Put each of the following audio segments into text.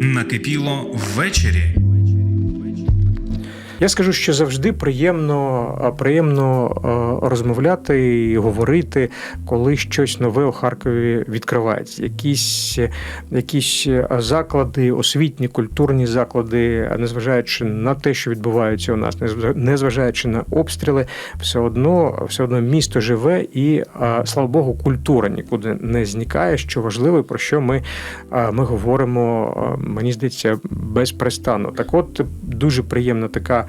Накипіло ввечері. Я скажу, що завжди приємно, приємно розмовляти і говорити, коли щось нове у Харкові відкривається. Якісь, якісь заклади, освітні, культурні заклади, незважаючи на те, що відбувається у нас, незважа- незважаючи на обстріли, все одно, все одно місто живе і, слава Богу, культура нікуди не зникає, що важливо, і про що ми, ми говоримо, мені здається, безперестанно. Так от дуже приємна така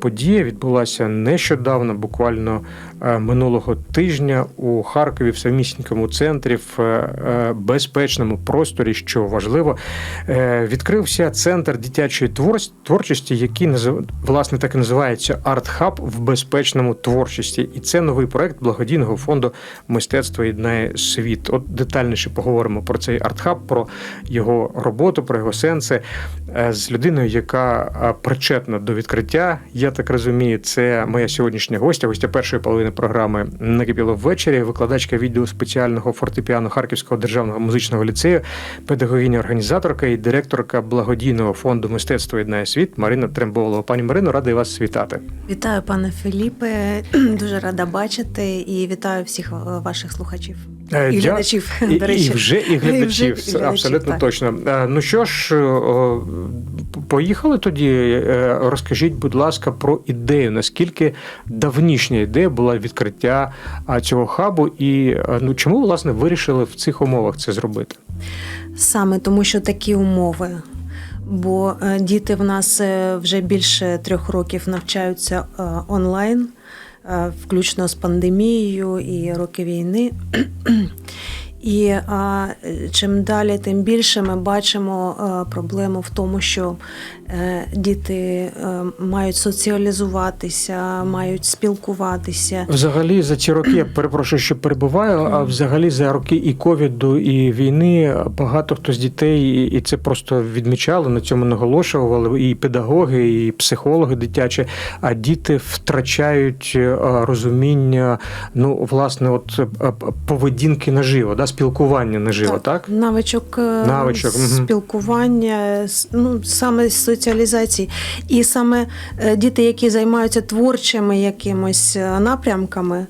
подія відбулася нещодавно, буквально е, минулого тижня у Харкові в самісінькому центрі, в е, безпечному просторі, що важливо, е, відкрився центр дитячої творчості, який власне так і називається Арт-хаб в безпечному творчості. І це новий проект благодійного фонду мистецтво єднає світ. От детальніше поговоримо про цей арт-хаб, про його роботу, про його сенси е, з людиною, яка е, причетна до відкриття. Я так розумію, це моя сьогоднішня гостя, гостя першої половини програми накипіло ввечері, викладачка відділу спеціального фортепіано Харківського державного музичного ліцею, педагогіня організаторка і директорка благодійного фонду мистецтво єднає світ Марина Тремболова. Пані Марино, радий вас вітати. Вітаю, пане Філіпе. Дуже рада бачити і вітаю всіх е, ваших слухачів і глядачів. І, до речі. і вже і глядачів, І вже абсолютно так. точно. Е, Ну що ж, поїхали тоді. Е, Розкажіть, будь ласка, про ідею. Наскільки давнішня ідея була відкриття цього хабу, і е, ну чому власне вирішили в цих умовах це зробити? Саме тому, що такі умови. Бо е, діти в нас е, вже більше трьох років навчаються е, онлайн, е, включно з пандемією і роки війни. І а, чим далі, тим більше ми бачимо е, проблему в тому, що е, діти е, мають соціалізуватися, мають спілкуватися. Взагалі за ці роки я перепрошую, що перебуваю. А взагалі за роки і ковіду, і війни багато хто з дітей, і- це просто відмічали, на цьому наголошували і педагоги, і психологи дитячі. А діти втрачають е, розуміння, ну власне, от е, поведінки наживо, да, спілкування наживо, так? Навичок, е, Навичок, мгм. спілкування, ну саме з соціалізації. І саме е, діти, які займаються творчими якимось е, напрямками, е,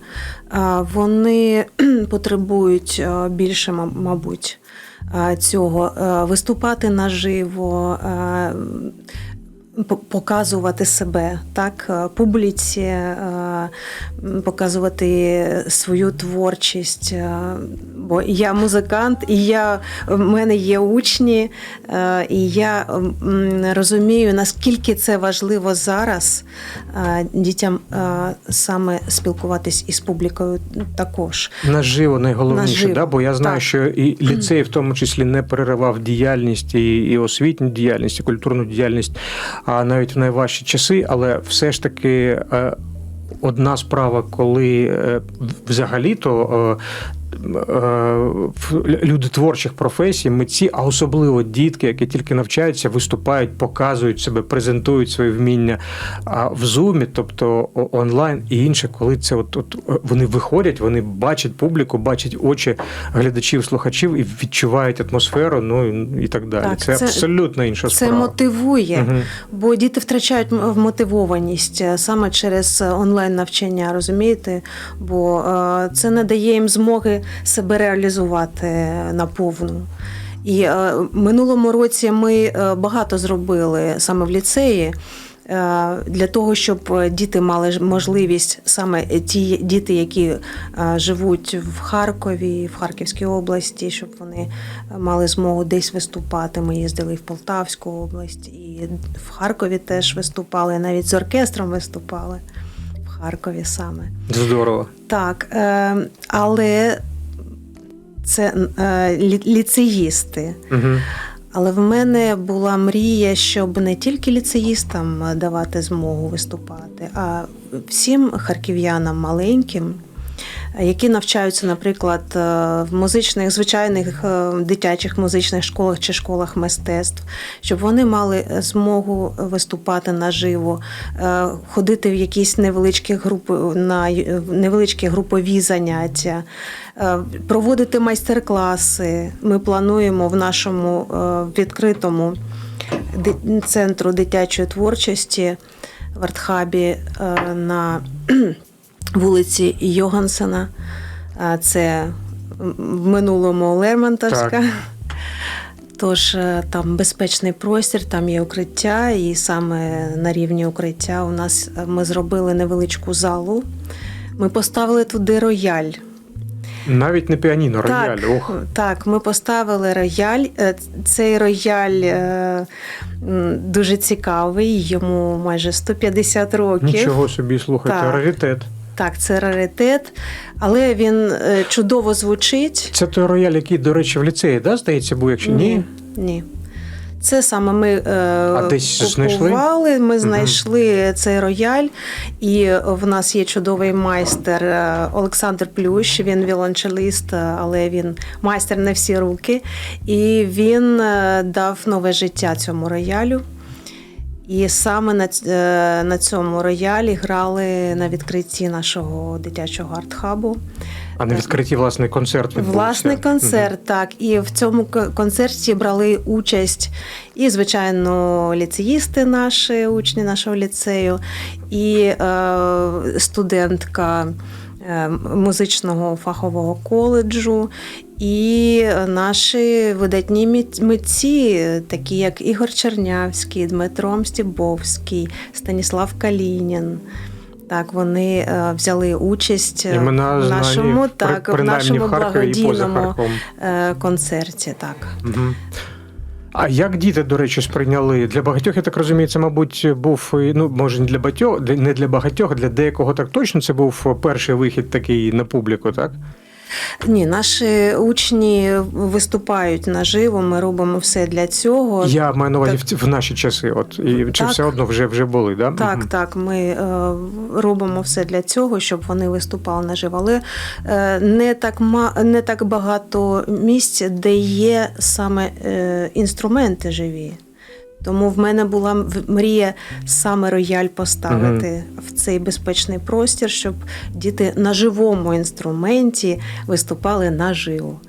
вони потребують більше, мабуть, цього виступати наживо. По- Показувати себе так, е, публіці, е, показувати свою творчість. е, Бо я музикант, і я, в мене є учні, і я розумію, наскільки це важливо зараз дітям саме спілкуватись із публікою також. Наживо найголовніше, Наживо, да? бо я знаю, так. що і ліцей в тому числі не переривав діяльність і, і освітню діяльність, і культурну діяльність, а навіть в найважчі часи, але все ж таки. е, Одна справа, коли е, взагалі-то е, люди творчих професій, митці, а особливо дітки, які тільки навчаються, виступають, показують себе, презентують свої вміння в зумі, тобто онлайн і інше, коли це от, от е, вони виходять, вони бачать публіку, бачать очі глядачів, слухачів і відчувають атмосферу, ну і- так далі. Так, це, це- абсолютно інша Це справа. мотивує. Мгм. Бо діти втрачають вмотивованість е, саме через онлайн навчання, розумієте? Бо е, це не дає їм змоги себе реалізувати наповну. І е, минулому році ми е, багато зробили саме в ліцеї. е, Для того щоб діти мали можливість саме ті діти, які е, живуть в Харкові, в Харківській області, щоб вони мали змогу десь виступати. Ми їздили в Полтавську область і в Харкові теж виступали, навіть з оркестром виступали в Харкові саме. Здорово. Так, але це е, лі- ліцеїсти. Угу. Але в мене була мрія, щоб не тільки ліцеїстам давати змогу виступати, а всім харків'янам маленьким які навчаються, наприклад, е, в музичних, звичайних е, дитячих музичних школах чи школах мистецтв, щоб вони мали змогу виступати наживо, е, ходити в якісь невеличкі групи на невеличкі групові заняття, проводити майстер-класи. Ми плануємо в нашому відкритому центру дитячої творчості в Артхабі на вулиці Йогансена. А Це в минулому Лермонтовська. Так. Тож е, там безпечний простір, там є укриття, і саме на рівні укриття у нас е, ми зробили невеличку залу. Ми поставили туди рояль. Навіть не піаніно, рояль. Так, Ох. так, ми поставили рояль. Е, Цей рояль дуже цікавий, йому майже 150 років. Нічого собі слухайте, раритет. Так, це раритет, але він е, чудово звучить. Це той рояль, який, до речі, в ліцеї, да, здається, був, якщо ні. Ні. Це саме ми е, десь знайшли? купували, ми знайшли цей рояль, і в нас є чудовий майстер е, Олександр Плющ. Він віолончеліст, е, але він майстер на всі руки. І він е, дав нове життя цьому роялю. І саме на, е, на цьому роялі грали на відкритті нашого дитячого артхабу. А на відкритті власний концерт відбувся. Власний концерт, так. І в цьому концерті брали участь і, звичайно, ліцеїсти наші, учні нашого ліцею, і е, студентка е, музичного фахового коледжу, і наші видатні митці, такі як Ігор Чернявський, Дмитро Мстібовський, Станіслав Калінін. Так, вони е, взяли участь е, Імена в нашому, знані, так, в нашому благодійному е, концерті. Так. Мгм. А як діти, до речі, сприйняли? Для багатьох, я так розумію, це, мабуть, був ну, може, не для багатьох, не для багатьох, для деякого так точно це був перший вихід такий на публіку, так? Ні, наші учні виступають наживо, ми робимо все для цього. Я маю на увазі Так. в, наші часи. От і чи Так. все одно вже вже були, да? Так, Мгм. так, ми е, робимо все для цього, щоб вони виступали наживо. Але е, не так ма, не так багато місць, де є саме е, інструменти живі. Тому в мене була мрія саме рояль поставити в цей безпечний простір, щоб діти на живому інструменті виступали наживо.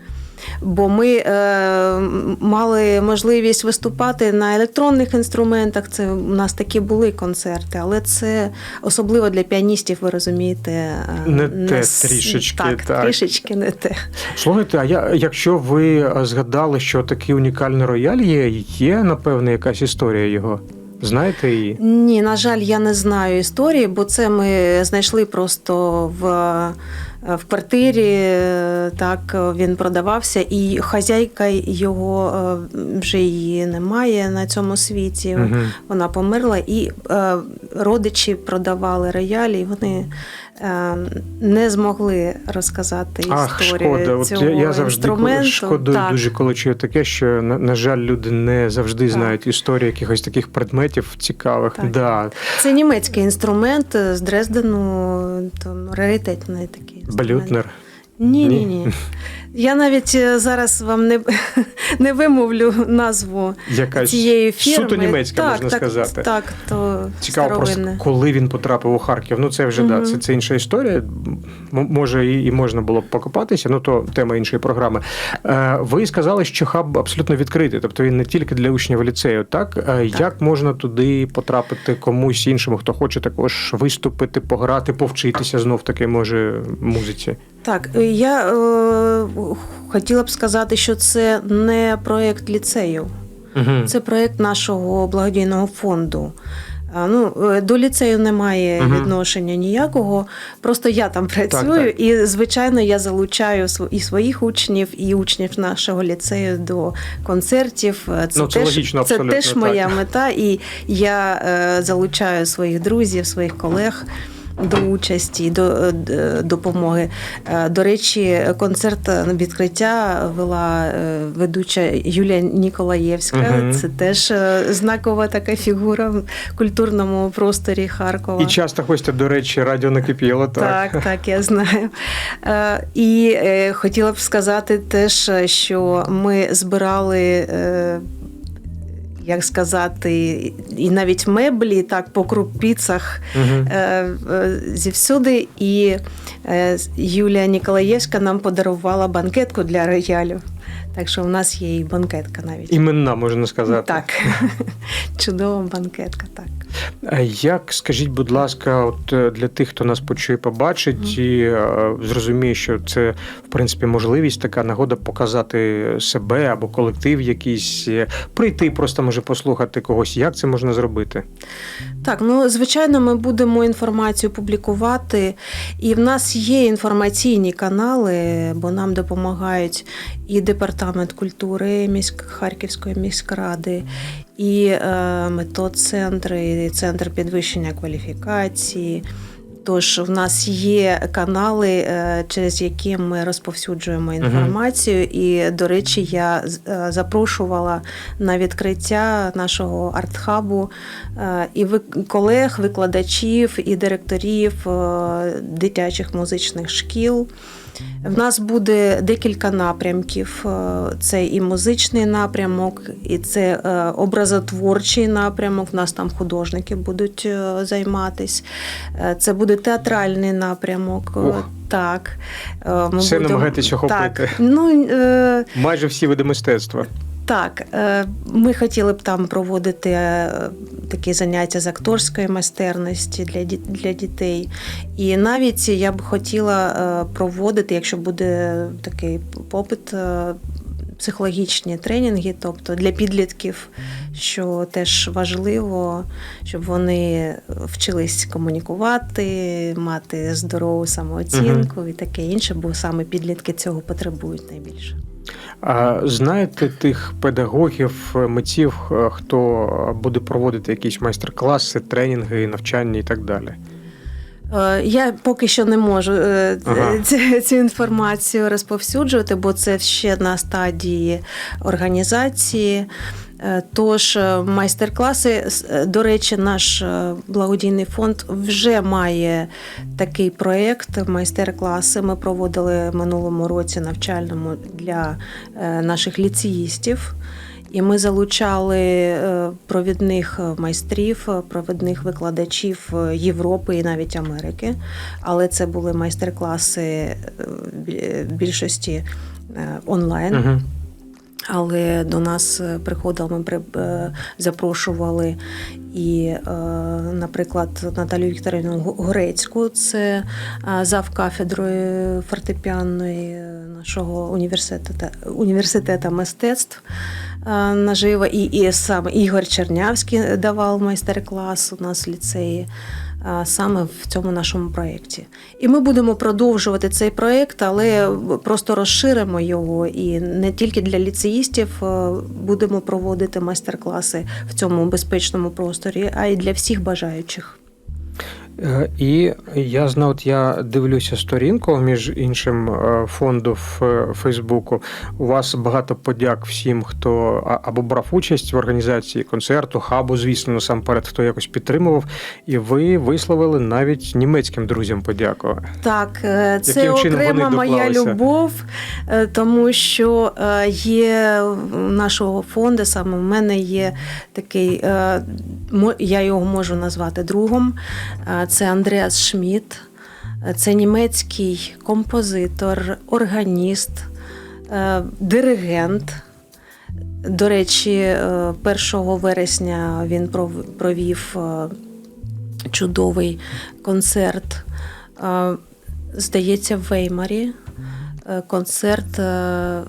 Бо ми е, мали можливість виступати на електронних інструментах. Це у нас такі були концерти, але це особливо для піаністів, ви розумієте, е, Не те с- трішечки, Так, так. трішечки не те. Слухайте, а я, якщо ви е, згадали, що такий унікальний рояль є, є, напевне, якась історія його. Знаєте її? Ні, на жаль, я не знаю історії, бо це ми знайшли просто в, в квартирі. Так він продавався, і хазяйка його е, вже її немає на цьому світі. Мгм. Вона померла, і е, родичі продавали роялі, і вони е, не змогли розказати Ах, історію шкода. От цього я, я завжди інструменту. шкодую Так. дуже, коли чую таке, що на, на жаль, люди не завжди Так. знають історію якихось таких предметів цікавих. Так. Да. Це німецький інструмент з Дрездену, там раритетний такий. Ні, Ні? ні, ні. Я навіть е, зараз вам не, не вимовлю назву Якась цієї фірми. суто німецька, так, можна так, сказати. Так, то Цікаво старовинне. просто, коли він потрапив у Харків. Ну, це вже да, це, це інша історія. Може, і, і можна було б покопатися, ну то тема іншої програми. Е, ви сказали, що хаб абсолютно відкритий, тобто він не тільки для учнів ліцею. Так? Е, як можна туди потрапити комусь іншому, хто хоче також виступити, пограти, повчитися знов таки, може, музиці? Так, я е, хотіла б сказати, що це не проєкт ліцею, Угу. це проєкт нашого благодійного фонду. Ну, е, до ліцею немає Мгм. відношення ніякого. Просто я там працюю, так. і звичайно я залучаю і своїх учнів, і учнів нашого ліцею до концертів. Е, Це, Ну, це теж, логічно, це теж моя так. мета, і я е, залучаю своїх друзів, своїх колег. До участі, до е, допомоги. Е, До речі, концерт на відкриття вела е, ведуча Юлія Ніколаєвська. Мгм. Це теж е, знакова така фігура в культурному просторі Харкова. І часто хочете, до речі, радіо накипіло, так. Так, так, я знаю. Е, І е, хотіла б сказати теж, що ми збирали. Як сказати, і навіть меблі так по крупіцах угу. е, е, зівсюди. І е, Юлія Ніколаєвська нам подарувала банкетку для роялю. Так що в нас є і банкетка навіть. Іменна, можна сказати. Так, чудова банкетка, так. А Як скажіть, будь ласка, от е, для тих, хто нас почує, побачить і е, зрозуміє, що це в принципі можливість, така нагода показати себе або колектив якийсь, е, прийти, просто може послухати когось. Як це можна зробити? Так, ну звичайно, ми будемо інформацію публікувати, і в нас є інформаційні канали, бо нам допомагають і департамент культури міськ Харківської міськради, і е, метод-центри, і центр підвищення кваліфікації. Тож в нас є канали, е, через які ми розповсюджуємо інформацію. І, до речі, я е, запрошувала на відкриття нашого артхабу і колег, викладачів, і директорів дитячих музичних шкіл. В нас буде декілька напрямків. Е, Це і музичний напрямок, і це е, образотворчий напрямок. В нас там художники будуть е, займатись. Це буде театральний напрямок. Ух. Так. Ми Все намагаєтесь охопити. Так. Ну, е, Майже всі види мистецтва. Так, е, ми хотіли б там проводити е, такі заняття з акторської майстерності для, для дітей. І навіть я б хотіла е, проводити, якщо буде такий попит, психологічні тренінги, тобто для підлітків, що теж важливо, щоб вони вчились комунікувати, мати здорову самооцінку і таке інше, бо саме підлітки цього потребують найбільше. А знаєте тих педагогів, митців, е, хто буде проводити якісь майстер-класи, тренінги, навчання і так далі? Е, Я поки що не можу е, Ага. цю, цю інформацію розповсюджувати, бо це ще на стадії організації. Е, Тож е, майстер-класи, е, до речі, наш благодійний фонд вже має такий проєкт майстер-класи. Ми проводили в минулому році навчальному для наших ліцеїстів. І ми залучали провідних майстрів, провідних викладачів Європи і навіть Америки. Але це були майстер-класи більшості онлайн. Але до нас е, приходили, ми е, запрошували і, е, наприклад, Наталію Вікторівну Го- Горецьку, це зав кафедрою фортепіанної нашого університету, університету мистецтв наживо. І, і саме Ігор Чернявський давав майстер-клас у нас в ліцеї. Е, Саме в цьому нашому проєкті. І ми будемо продовжувати цей проєкт, але просто розширимо його і не тільки для ліцеїстів е, будемо проводити майстер-класи в цьому безпечному просторі, а й для всіх бажаючих. Е, І я знаю, от я дивлюся сторінку між іншим е, фонду в Фейсбуку. У вас багато подяк всім, хто або брав участь в організації концерту, хабу, звісно, насамперед, хто якось підтримував. І ви висловили навіть німецьким друзям подяку. Так, е, це Яким окрема моя любов, тому що є нашого фонду, саме в мене є такий, я його можу назвати другом. Е, Це Андреас Шмідт, Е, це німецький композитор, органіст, е, диригент. До речі, е, 1 вересня він провів е, чудовий концерт, е, здається, в Веймарі. Е, Концерт, е,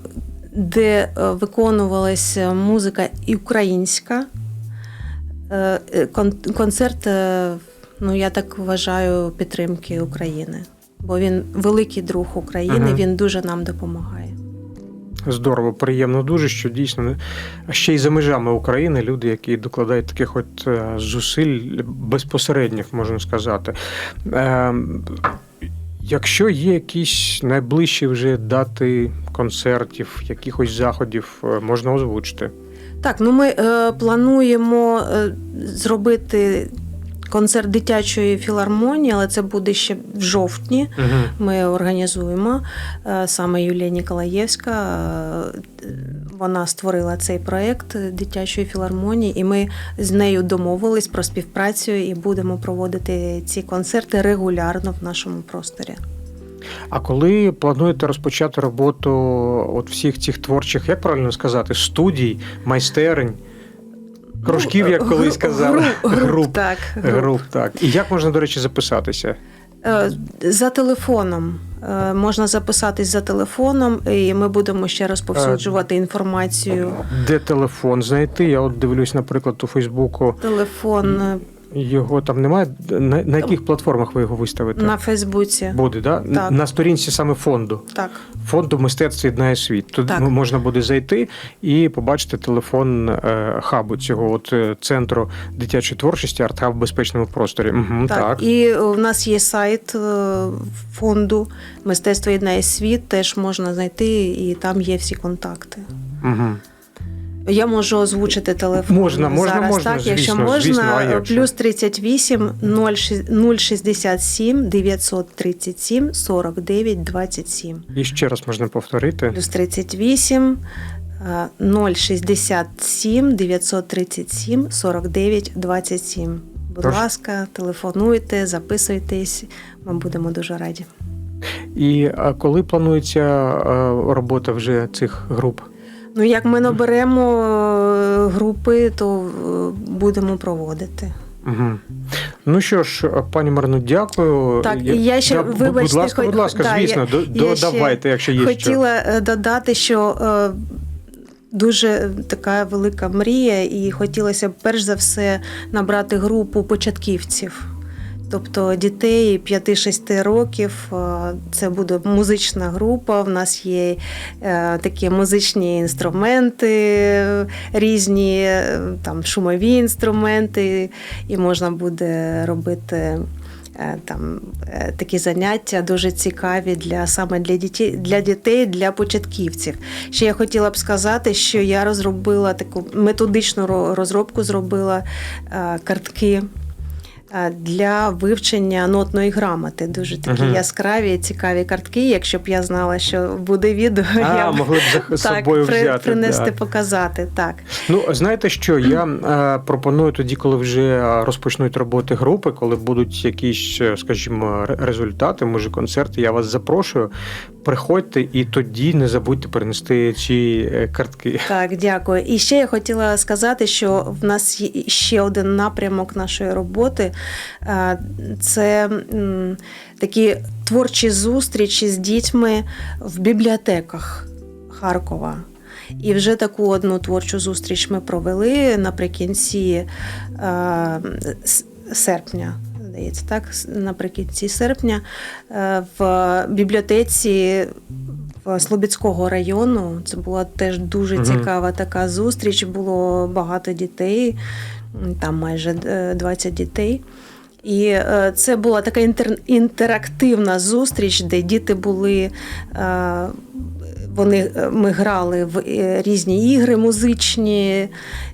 де е, виконувалася музика і українська. Е, е, кон- Концерт, е, ну я так вважаю, підтримки України. Бо він великий друг України, Ага. він дуже нам допомагає. Здорово, приємно дуже, що дійсно ще й за межами України люди, які докладають таких от е, зусиль безпосередніх, можна сказати. Е, Якщо є якісь найближчі вже дати концертів, якихось заходів, е, можна озвучити. Так, ну ми е, плануємо зробити концерт дитячої філармонії, але це буде ще в жовтні. Угу. Ми організуємо е, саме Юлія Ніколаєвська. е, Вона створила цей проєкт дитячої філармонії, і ми з нею домовились про співпрацю і будемо проводити ці концерти регулярно в нашому просторі. А коли плануєте розпочати роботу от всіх цих творчих, як правильно сказати, студій, майстерень, кружків, як Ну, колись гру- казали, груп, груп, так, груп. груп, так. І як можна, до речі, записатися? Е, За телефоном Е, можна записатись за телефоном, і ми будемо ще розповсюджувати інформацію. Де телефон знайти? Я от дивлюсь, наприклад, у Фейсбуку. Телефон е, Його там немає. На, на яких платформах ви його виставите? на Фейсбуці. Буде, да? Так. На сторінці саме фонду. Так, Фонду мистецтв єднає світ. Тут Так. можна буде зайти і побачити телефон е, хабу цього от е, центру дитячої творчості арт-хаб в безпечному просторі. Угу, так. так. І у нас є сайт е, фонду Мистецтво єднає світ, теж можна знайти, і там є всі контакти. Угу. Я можу озвучити телефон. Можна, можна, зараз, можна, так, якщо звісно, можна, звісно, плюс 38 067 937 49 27. І ще раз можна повторити. Плюс 38 е, 067 937 49 27. Будь Тож- ласка, телефонуйте, записуйтесь. Ми будемо дуже раді. І а коли планується е, робота вже цих груп? Ну, як ми наберемо е, групи, то е, будемо проводити. Угу. Ну що ж, пані Марно, дякую. Так, і я ще, Да, вибачте, будь ласка, будь ласка, да, звісно, я- до- я додавайте, якщо є. Хотіла е, додати, що е, дуже така велика мрія, і хотілося б перш за все набрати групу початківців. Тобто дітей 5-6 років е, це буде музична група. В нас є е, такі музичні інструменти різні, е, там шумові інструменти, і можна буде робити там такі заняття дуже цікаві для саме для дітей, для дітей, для початківців. Ще я хотіла б сказати, що я розробила таку методичну розробку, зробила картки. Е, Для вивчення нотної грамоти дуже такі Мгм. яскраві, цікаві картки. Якщо б я знала, що буде відео, А, я б могли б з собою при- взяти. принести, да. показати. Так. Ну, знаєте що, я е, пропоную тоді, коли вже розпочнуть роботи групи, коли будуть якісь, е, скажімо, результати, може концерти, я вас запрошую. Приходьте і тоді не забудьте принести ці е, картки. Так, дякую. І ще я хотіла сказати, що в нас є ще один напрямок нашої роботи. Е, Це такі творчі зустрічі з дітьми в бібліотеках Харкова. І вже таку одну творчу зустріч ми провели наприкінці е, серпня. Здається, так, наприкінці серпня е, в бібліотеці Слобідського району. Це була теж дуже цікава така зустріч. Було багато дітей, там майже е, 20 дітей. І е, це була така інтер- інтерактивна зустріч, де діти були. е, Вони е, ми грали в е, різні ігри музичні,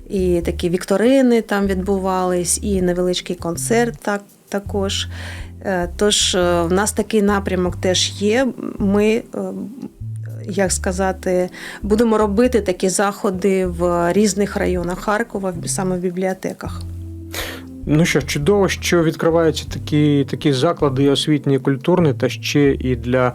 і такі вікторини там відбувались, і невеличкий концерт так, також. Е, Тож е, в нас такий напрямок теж є. Ми, е, як сказати, будемо робити такі заходи в різних районах Харкова, саме в бібліотеках. Ну що чудово, що відкриваються такі, такі заклади освітні, і культурні, та ще і для,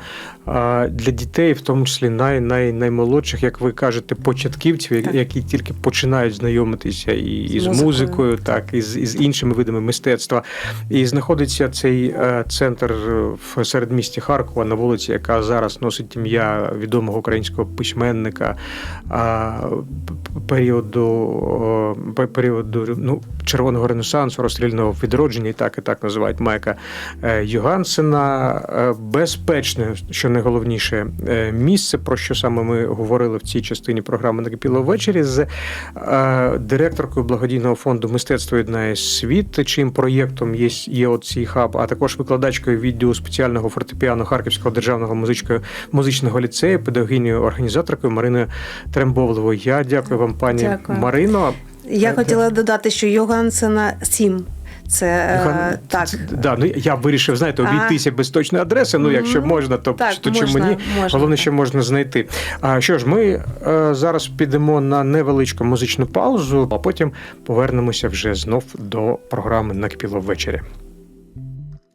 для дітей, в тому числі най, най, наймолодших, як ви кажете, початківців, Так. які тільки починають знайомитися і, і З з музикою. музикою, так, і з, і з іншими видами мистецтва. І знаходиться цей е, центр в середмісті Харкова на вулиці, яка зараз носить ім'я відомого українського письменника п- періоду, періоду ну, червоного ренесансу, розстрільного відродження, і так і так називають Майка е, Югансена. Е, Безпечно, що найголовніше е, місце, про що саме ми говорили в цій частині програми «Накипіло ввечері з е, директоркою благодійного фонду Мистецтво єднає світ, чим проєктом є, є от цей хаб, а також викладачкою відділу спеціального фортепіано Харківського державного музичного, музичного ліцею, педагогіною організаторкою Мариною Трембовловою. Я дякую вам, пані Дякую. Марино. Я Е, хотіла додати, що Йогансена 7. Це е, так. Да, ну я вирішив, знаєте, обійтися без точної адреси. Ну, якщо можна, то, Так, то чи можна, мені можна, головне, що можна знайти. А що ж, ми е, зараз підемо на невеличку музичну паузу, а потім повернемося вже знов до програми Накипіло ввечері.